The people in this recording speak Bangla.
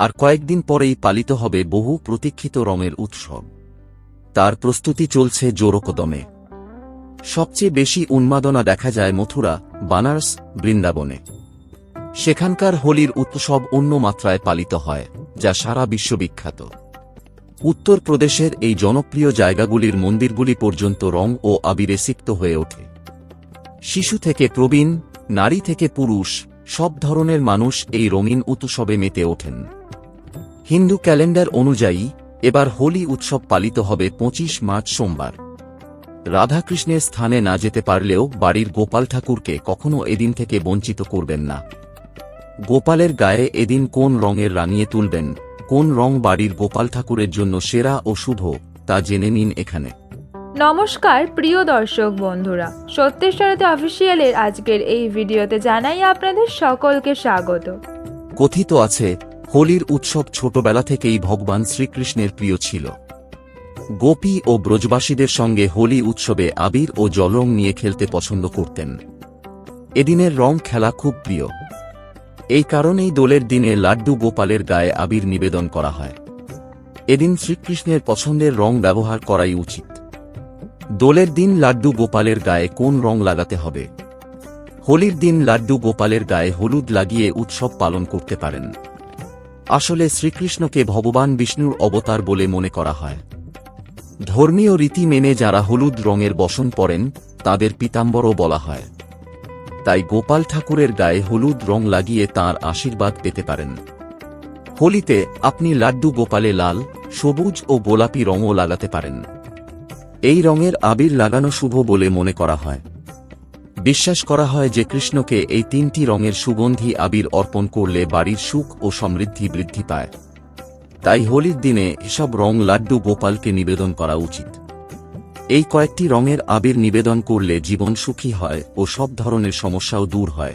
আর কয়েকদিন পরেই পালিত হবে বহু প্রতীক্ষিত রঙের উৎসব। তার প্রস্তুতি চলছে জোরকদমে। সবচেয়ে বেশি উন্মাদনা দেখা যায় মথুরা, বানারস, বৃন্দাবনে। সেখানকার হোলির উৎসব অন্য মাত্রায় পালিত হয়, যা সারা বিশ্ববিখ্যাত। উত্তরপ্রদেশের এই জনপ্রিয় জায়গাগুলির মন্দিরগুলি পর্যন্ত রং ও আবিরে সিক্ত হয়ে ওঠে। শিশু থেকে প্রবীণ, নারী থেকে পুরুষ সব ধরনের মানুষ এই রঙিন উৎসবে মেতে ওঠেন। হিন্দু ক্যালেন্ডার অনুযায়ী, এবার হোলি উৎসব পালিত হবে পঁচিশ মার্চ সোমবার। রাধাকৃষ্ণের স্থানে না যেতে পারলেও বাড়ির গোপাল ঠাকুরকে কখনো এদিন থেকে বঞ্চিত করবেন না। গোপালের গায়ে এদিন কোন রঙের রাঙিয়ে তুলবেন, কোন রং বাড়ির গোপাল ঠাকুরের জন্য সেরা ও শুভ, তা জেনে নিন এখানে। নমস্কার, প্রিয় দর্শক বন্ধুরা। সত্যের সত্যেশ্বরতে অফিসিয়ালের আজকের এই ভিডিওতে জানাই আপনাদের সকলকে স্বাগত। কথিত আছে, হোলির উৎসব ছোটবেলা থেকেই ভগবান শ্রীকৃষ্ণের প্রিয় ছিল। গোপী ও ব্রজবাসীদের সঙ্গে হোলি উৎসবে আবির ও জলং নিয়ে খেলতে পছন্দ করতেন। এদিনের রং খেলা খুব প্রিয়। এই কারণেই দোলের দিনে লাড্ডু গোপালের গায়ে আবির নিবেদন করা হয়। এদিন শ্রীকৃষ্ণের পছন্দের রং ব্যবহার করাই উচিত। দোলের দিন লাড্ডু গোপালের গায়ে কোন রং লাগাতে হবে? হোলির দিন লাড্ডু গোপালের গায়ে হলুদ লাগিয়ে উৎসব পালন করতে পারেন। আসলে শ্রীকৃষ্ণকে ভগবান বিষ্ণুর অবতার বলে মনে করা হয়। ধর্মীয় রীতি মেনে যারা হলুদ রঙের বসন পরেন, তাদের পিতাম্বরও বলা হয়। তাই গোপাল ঠাকুরের গায়ে হলুদ রং লাগিয়ে তার আশীর্বাদ পেতে পারেন। হোলিতে আপনি লাড্ডু গোপালে লাল, সবুজ ও গোলাপি রঙও লাগাতে পারেন। এই রঙের আবির লাগানো শুভ বলে মনে করা হয়। বিশ্বাস করা হয় যে কৃষ্ণকে এই তিনটি রঙের সুগন্ধি আবির অর্পণ করলে বাড়ির সুখ ও সমৃদ্ধি বৃদ্ধি পায়। তাই হোলির দিনে এসব রং লাড্ডু গোপালকে নিবেদন করা উচিত। এই কয়েকটি রঙের আবির নিবেদন করলে জীবন সুখী হয় ও সব ধরনের সমস্যাও দূর হয়।